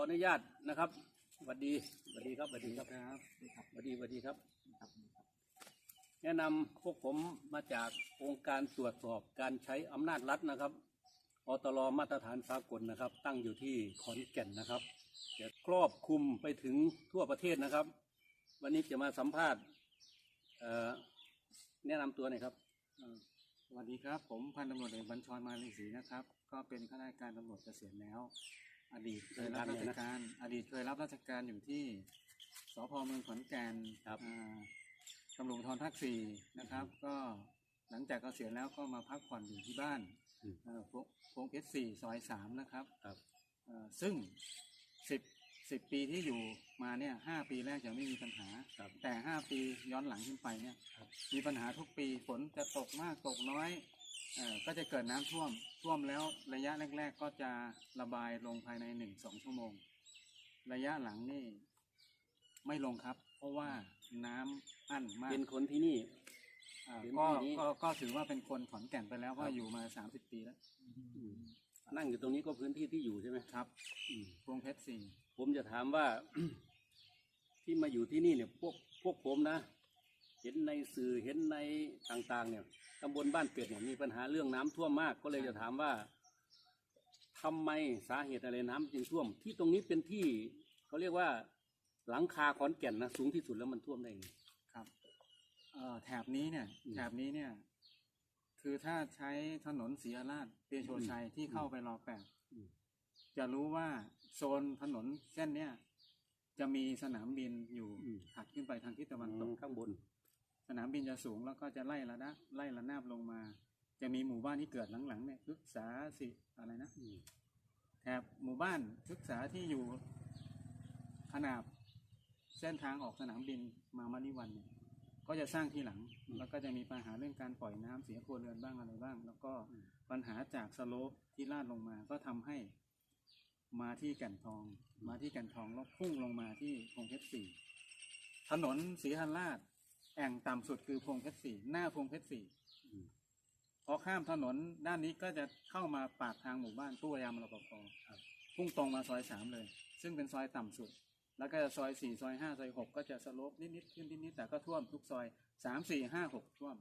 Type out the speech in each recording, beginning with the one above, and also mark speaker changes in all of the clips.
Speaker 1: ออนุญาตนะครับสวัสดีสวัสดีครับสวัสดีครับสวัสดีสวัสดีครับ แนะนำพวกผมมาจากองค์การตรวจสอบการใช้อำนาจรัฐนะครับอตรมาตรฐานสากลนะครับ ตั้งอยู่ที่ขอนแก่นนะครับจะครอบคลุมไปถึงทั่วประเทศนะครับ วันนี้จะมาสัมภาษณ์เอ่อแนะนำตัวหน่อยครับ
Speaker 2: เอ่อสวัสดีครับ ผมพันตำรวจเอกบัญชรมาลีศรีนะครับ ก็เป็นข้าราชการตำรวจเกษียณแล้ว อดีตเคยรับราชการ อดีตเคยรับราชการอยู่ที่สพเมืองขอนแก่น
Speaker 1: ครับ
Speaker 2: อ่าตำรวจภูธรภาคสี่นะครับ ก็หลังจากเกษียณแล้วก็มาพักผ่อนอยู่ที่บ้าน
Speaker 1: อืม
Speaker 2: เอ่อพวงพวงเพชรสี่ซอยสามนะครับ
Speaker 1: ครับ
Speaker 2: เอ่อซึ่งสิบสิบปีที่อยู่มาเนี่ยห้าปีแรกยังไม่มีปัญหา
Speaker 1: ครับ
Speaker 2: แต่ห้าปีย้อนหลังขึ้นไปเนี่ย
Speaker 1: ครับ
Speaker 2: มีปัญหาทุกปีฝนจะตกมากตกน้อยเอ่อ ก็จะเกิดน้ำท่วม ท่วมแล้วระยะแรก ๆ ก็จะระบายลงภายในหนึ่งสองชั่วโมง ระยะหลังนี่ไม่ลงครับ เพราะว่าน้ำอั้นมาก
Speaker 1: เป็นคนที่นี่
Speaker 2: อ่า
Speaker 1: เป็น
Speaker 2: ก็
Speaker 1: ที่นี้
Speaker 2: ก็ก็ถือว่าเป็นคนขอนแก่นไปแล้ว
Speaker 1: ค
Speaker 2: ก็
Speaker 1: รับ
Speaker 2: อยู่มาสามสิบปีแล้ว
Speaker 1: อืมนั่งอยู่ตรงนี้ก็พื้นที่ที่อยู่ใช่ไหม
Speaker 2: ครับ
Speaker 1: อืม
Speaker 2: พวงเพชรสี่
Speaker 1: ผมจะถามว่า ที่มาอยู่ที่นี่เนี่ยพวกพวกผมนะ เห็นในสื่อเห็นในต่างๆ เนี่ยตำบลบ้านเป็ดเนี่ยมีปัญหาเรื่องน้ำท่วมมาก ก็เลยจะถามว่าทำไมสาเหตุอะไรน้ำจึงท่วม ที่ตรงนี้เป็นที่เขาเรียกว่าหลังคาขอนแก่นนะสูงที่สุดแล้วมันท่วมได้ไง
Speaker 2: ครับเอ่อแถบนี้เนี่ย
Speaker 1: อืม
Speaker 2: แถบนี้เนี่ย คือถ้าใช้ถนนศรีอาราชเปียโชชัยที่เข้าไปรอแปด
Speaker 1: อืม
Speaker 2: จะรู้ว่าโซนถนนเส้นเนี้ยจะมีสนามบินอยู่ถัดขึ้นไปทางทิศตะวันตก
Speaker 1: ข้างบน
Speaker 2: สนามบินจะสูงแล้วก็จะไล่ระดับไล่ระนาบลงมา จะมีหมู่บ้านที่เกิดหลังๆเนี่ยศึกษาสิอะไรนะแถบหมู่บ้านศึกษาที่อยู่ขนาบเส้นทางออกสนามบินมามานิวันเนี่ยก็จะสร้างทีหลัง แล้วก็จะมีปัญหาเรื่องการปล่อยน้ำเสียครัวเรือนบ้างอะไรบ้าง แล้วก็ปัญหาจากสโลปที่ลาดลงมา ก็ทำให้มาที่แก่นทอง มาที่แก่นทองแล้วพุ่งลงมาที่พงเพชรสี่ถนนศรีหันลาด แอ่งต่ำสุดคือพงเพชรสี่หน้าพงเพชรสี่
Speaker 1: อืม
Speaker 2: พอข้ามถนนด้านนี้ก็จะเข้ามาปากทางหมู่บ้านตู้ยามรปภพุ่งตรงมาซอยสามเลย ซึ่งเป็นซอยต่ำสุด แล้วก็ซอยสี่ซอยห้าซอยหกก็จะสโลปนิดๆขึ้นนิดๆแต่ก็ท่วมทุกซอยสามสี่ห้าหกท่วม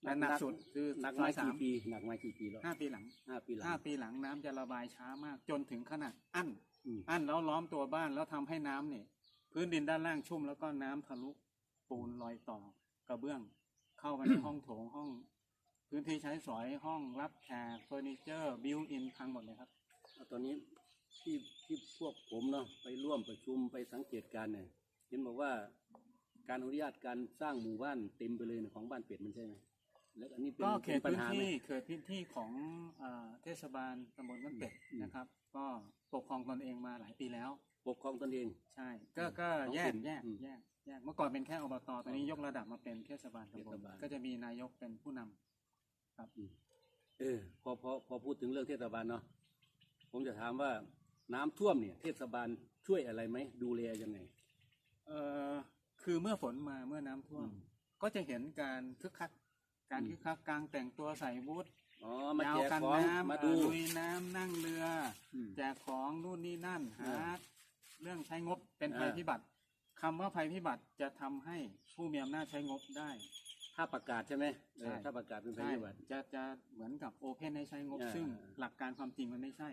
Speaker 2: แต่หนักสุดคือ
Speaker 1: หนัก
Speaker 2: ซ
Speaker 1: มา
Speaker 2: อยสา
Speaker 1: กี่
Speaker 2: ม
Speaker 1: ปีหนักมากี่ปีแล้ว
Speaker 2: ห้าปีหลัง
Speaker 1: ห้าปีหลัง
Speaker 2: ห้าปีหลังน้ำจะระบายช้ามากจนถึงขนาดอั้น
Speaker 1: อืม
Speaker 2: อั้นแล้วล้อมตัวบ้านแล้วทำให้น้ำเนี่ยพื้นดินด้านล่างชุ่มแล้วก็น้ำทะลุ ปูนลอยต่อกระเบื้อง เข้าไปในห้องโถงห้อง พื้นที่ใช้สอยห้องรับแขกเฟอร์นิเจอร์บิวอินพังหมดเลยครับ
Speaker 1: เอาตอนนี้ที่ที่พวกผมเนาะไปร่วมประชุมไปสังเกตการณ์เนี่ยเห็นบอกว่าการอนุญาตการสร้างหมู่บ้านเต็มไปเลยเนี่ยของบ้านเป็ดมันใช่ไหมแล้วอันนี้เป็น
Speaker 2: ก็เขต
Speaker 1: ป็นปัญ
Speaker 2: พื้น
Speaker 1: หาไหม
Speaker 2: ที่เขตพื้นที่ของเอ่อเทศบาลตำบลบ้านเป็ด
Speaker 1: อืม
Speaker 2: นะครับ ก็ปกคร องตนเองมาหลายปีแล้ว
Speaker 1: ปกครองตนเอง
Speaker 2: ใช่ ก็ก็
Speaker 1: ท้อง
Speaker 2: แย
Speaker 1: ถิ่
Speaker 2: ก
Speaker 1: น
Speaker 2: แยก
Speaker 1: อืม
Speaker 2: แยกแยกเมื่อก่อนเป็นแค่อบตตอนนี้ยกระดับมาเป็นเทศบาลตำบ
Speaker 1: เท
Speaker 2: ล
Speaker 1: ศบาล
Speaker 2: ก็จะมีนายกเป็นผู้นำครับ
Speaker 1: เออพอพอพอพูดถึงเรื่องเทศบาลเนาะผมจะถามว่าน้ำท่วมเนี่ย เทศบาลช่วยอะไรไหมดูแลยังไง
Speaker 2: เอ่อคือเมื่อฝนมาเมื่อน้ำท่วม
Speaker 1: อืม
Speaker 2: ก็จะเห็นการคึกคักการ
Speaker 1: อืม
Speaker 2: คึกคักกลางแต่งตัวใส่บูท
Speaker 1: อ๋อมา
Speaker 2: ยาว
Speaker 1: แจก
Speaker 2: กัน
Speaker 1: ของ
Speaker 2: น้ำ
Speaker 1: มา
Speaker 2: เอ่
Speaker 1: ดู
Speaker 2: อลุยน้ำนั่งเรือ
Speaker 1: อืม
Speaker 2: แจกของนู่นนี่นั่นหา
Speaker 1: อ่า
Speaker 2: เรื่องใช้งบเป็น
Speaker 1: อ่า
Speaker 2: ภัยพิบัติคำว่าภัยพิบัติจะทำให้ผู้มีอำนาจใช้งบได้
Speaker 1: ถ้าประกาศใช่ไหมเออ
Speaker 2: ใช่
Speaker 1: ถ้าประกาศเป็นภัย
Speaker 2: ใช่
Speaker 1: พิบัติ
Speaker 2: จะจะเหมือนกับโอเพนให้ใช้งบ
Speaker 1: อ่า
Speaker 2: ซึ่งหลักการความจริงมันไม่ใช่